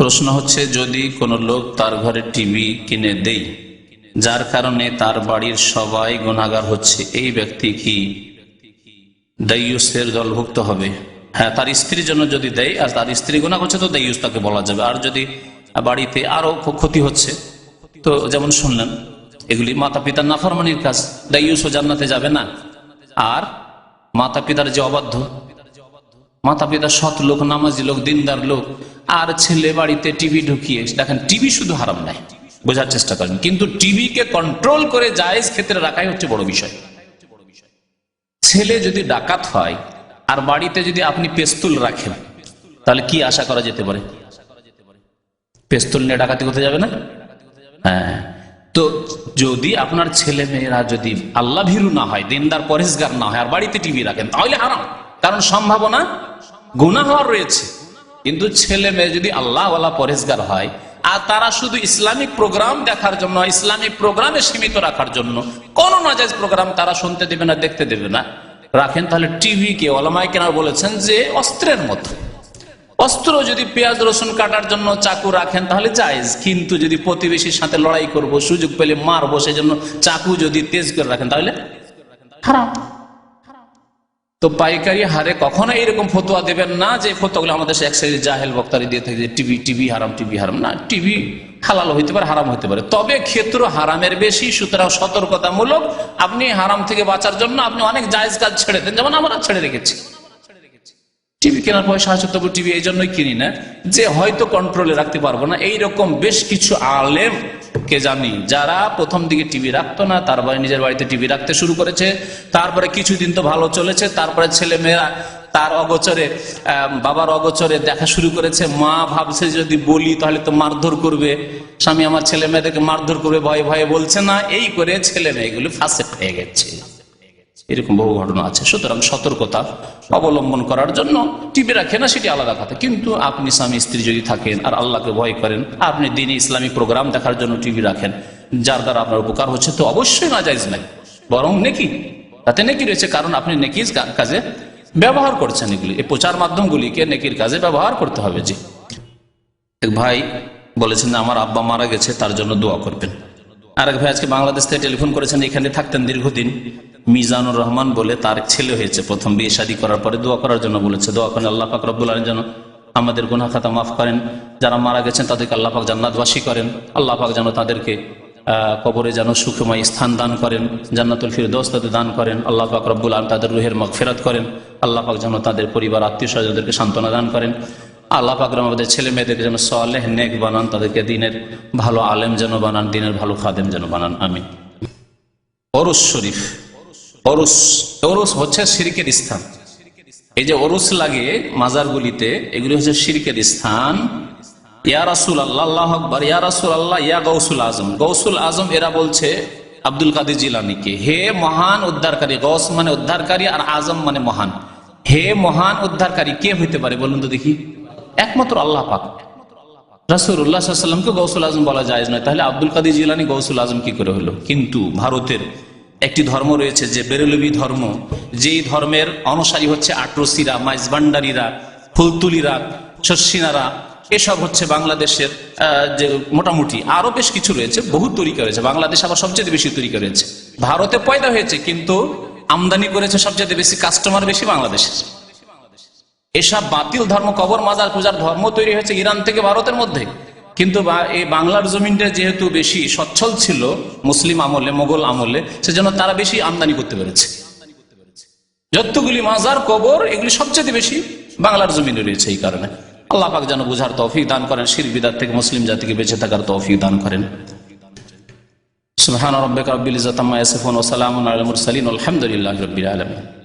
প্রশ্ন হচ্ছে, যদি কোনো লোক তার ঘরে টিভি কিনে দেই, যার কারণে তার বাড়ির সবাই গুণাগার হচ্ছে, এই ব্যক্তি কি দাইয়ুসের দলভুক্ত হবে? হ্যাঁ তার স্ত্রীর জন্য যদি দেয়, আর তার স্ত্রী গুণা করছে, তো দাইয়ুস তাকে বলা যাবে। আর যদি বাড়িতে আরও ক্ষতি হচ্ছে, তো যেমন শুনলেন, এগুলি মাতা পিতার নাফরমানির কাজ। দাইয়ুস ও জান্নাতে যাবে না। আর মাতা পিতার যে অবাধ্য মাতা পিতা সৎ লোক, নামাজি লোক, দিনদার লোক, আর ছেলে বাড়িতে টিভি ঢুকিয়ে, দেখেন, টিভি শুধু হারাম নাই বোঝার চেষ্টা করেন, কিন্তু টিভিকে কন্ট্রোল করে জায়েজ ক্ষেত্রে রাখাই হচ্ছে বড় বিষয়। ছেলে যদি ডাকাত হয়, আর বাড়িতে যদি আপনি পেস্তুল রাখেন, তাহলে কি আশা করা যেতে পারে? পেস্তুল নিয়ে ডাকাতি করতে যাবে না? হ্যাঁ তো যদি আপনার ছেলে মেয়েরা যদি আল্লাহ ভীরু না হয়, দিনদার পরেশগার না হয়, আর বাড়িতে টিভি রাখেন, তাহলে হারাম, কারণ সম্ভাবনা গুণা হওয়ার রয়েছে। কিন্তু ছেলে মেয়ে যদি আল্লাহওয়ালা পরেশগার হয়, আর তারা শুধু ইসলামিক প্রোগ্রাম দেখার জন্য, ইসলামিক প্রোগ্রামে সীমিত রাখার জন্য, কোন নাজাজ প্রোগ্রাম তারা শুনতে দেবে না, দেখতে দেবে না। রাখেন তাহলে টিভি কে ওলামাই কেনা বলেছেন যে অস্ত্রের মতো। অস্ত্র যদি পেঁয়াজ, রসুন কাটার জন্য চাকু রাখেন, তাহলে জায়েজ। কিন্তু যদি প্রতিবেশীর সাথে লড়াই করব, সুযোগ পেলে মারবো সেই জন্য চাকু যদি তেজ করে রাখেন, তাহলে হারাম। তো পাইকারি হারে কখনো এইরকম ফতোয়া দেবেন না যে ফতোয়াগুলো আমাদের এক সাইডে জাহেল বক্তারি দিয়ে থাকে যে টিভি টিভি হারাম টিভি হারাম। না, টিভি হালাল হইতে পারে, হারাম হইতে পারে। তবে ক্ষেত্র হারামের বেশি, সুতরাং সতর্কতামূলক আপনি হারাম থেকে বাঁচার জন্য আপনি অনেক জায়েজ কাজ ছেড়ে দেন। যেমন আমরা ছেড়ে রেখেছি। টিভি কেনার পয়সা আছে তবু টিভি এই জন্যই কিনি না, যে হয়তো কন্ট্রোলে রাখতে পারব না। এইরকম বেশ কিছু আলেম কে জানি? যারা প্রথম দিকে টিভি রাখতো না তারপরে নিজের বাড়িতে টিভি রাখতে শুরু করেছে। তারপরে কিছুদিন তো ভালো চলেছে, তারপরে ছেলে মেয়েরা তার অগোচরে বাবার অগোচরে দেখা শুরু করেছে। মা ভাবছে যদি বলি, তাহলে তো মারধর করবে। স্বামী আমার ছেলে মেয়েদেরকে মারধর করবে, ভয়ে ভয়ে বলছে না। এই করে ছেলে মেয়েগুলি ফাঁসে পেয়ে গেছে। এরকম বহু ঘটনা আছে। সুতরাং সতর্কতা অবলম্বন করার জন্য টিভি রাখে না, সেটি আলাদা কথা। কিন্তু আপনি স্বামী, স্ত্রী যদি থাকেন আর আল্লাহকে ভয় করেন, আপনি দিনে ইসলামিক প্রোগ্রাম দেখার জন্য টিভি রাখেন। যার দ্বারা আপনার উপকার হচ্ছে, তো অবশ্যই না যাইজ নাই। বরং নেকি। তাতে নেকি রয়েছে, কারণ আপনি নেকির কাজে ব্যবহার করছেন এগুলি। এই প্রচার মাধ্যমগুলিকে নেকির কাজে ব্যবহার করতে হবে যে ভাই বলেছেন আমার আব্বা মারা গেছে, তার জন্য দোয়া করবেন। আরেক ভাই আজকে বাংলাদেশ থেকে টেলিফোন করেছেন, এখানে থাকতেন দীর্ঘদিন। মিজানুর রহমান বলে তার ছেলে হয়েছে। প্রথম বিয়ে শাদী করার পরে দোয়া করার জন্য বলেছে, দোয়া করেন, আল্লাহ পাক রব্বুল আলম যেন আমাদের গুনা খাতা মাফ করেন। যারা মারা গেছেন তাদেরকে আল্লাহ পাক জান্নাতবাসী করেন। আল্লাহ পাক যেন তাদেরকে কবরে যেন সুখময় স্থান দান করেন, জান্নাতুল ফিরদৌস তাদের দান করেন। আল্লাহ পাক রব্বুল আলম তাদের রুহের মগফেরাত করেন। আল্লাহ পাক যেন তাদের পরিবার, আত্মীয় স্বজনদেরকে সান্ত্বনা দান করেন। আল্লাহ পাকরাম আমাদের ছেলে মেয়েদেরকে যেন সলেহ নেক বানান, তাদেরকে দিনের ভালো আলেম যেন বানান, দিনের ভালো খাদেম যেন বানান। আমি অরুস শরীফ। অরুস অরুস হচ্ছে সিরিকের স্থান। এই যে অরুস লাগে মাজারগুলিতে, এগুলি হচ্ছে সিরিকের স্থান। ইয়া রাসুল আল্লাহ আকবর। ইয়া রাসুল আল্লাহ ইয়া গৌসুল আজম। গৌসুল আজম এরা বলছে আব্দুল কাদের জিলানিকে, হে মহান উদ্ধারকারী গৌস মানে উদ্ধারকারী আর আজম মানে মহান। হে মহান উদ্ধারকারী, কে হইতে পারে বলুন তো দেখি? একমাত্র আল্লাহ পাক। রাসুল্লাহামকে গৌসুল আজম বলা যায় নয়। তাহলে আব্দুল কাদের জিলানি গৌসুল আজম কি করে হলো? কিন্তু ভারতের একটি ধর্ম রয়েছে যে বেরলবি ধর্ম, যেই ধর্মের অনুসারী হচ্ছে আট্রসিরা, মাইজবান্ডারিরা, ফুলতুলিরা শস্যিনারা এসব হচ্ছে বাংলাদেশের যে মোটামুটি আরও বেশ কিছু রয়েছে, বহু তরিকা রয়েছে। বাংলাদেশ আবার সবচেয়ে বেশি তরিকা রয়েছে। ভারতে পয়দা হয়েছে, কিন্তু আমদানি করেছে সবচেয়ে বেশি কাস্টমার বেশি বাংলাদেশের। এসব বাতিল ধর্ম, কবর মাজার পূজার ধর্ম তৈরি হয়েছে ইরান থেকে ভারতের মধ্যে। কিন্তু এই বাংলার জমিনটা যেহেতু বেশি সচ্ছল ছিল, মুসলিম আমলে, মোগল আমলে, সেজন্য তারা বেশি আমদানি করতে পেরেছে। যতগুলি মাজার, কবর, এগুলি সবচেয়ে বেশি বাংলার জমিনে রয়েছে এই কারণে। আল্লাহ পাক যেন বুঝার তৌফিক দান করেন, শির বিদার থেকে মুসলিম জাতিকে বেঁচে থাকার তৌফিক দান করেন। সুবহান রব্বিকা রব্বিল ইজ্জাতি আম্মা ইয়াসিফুন ওয়া সালামুন আলাল মুরসালিন আলহামদুলিল্লাহি রাব্বিল আলামিন।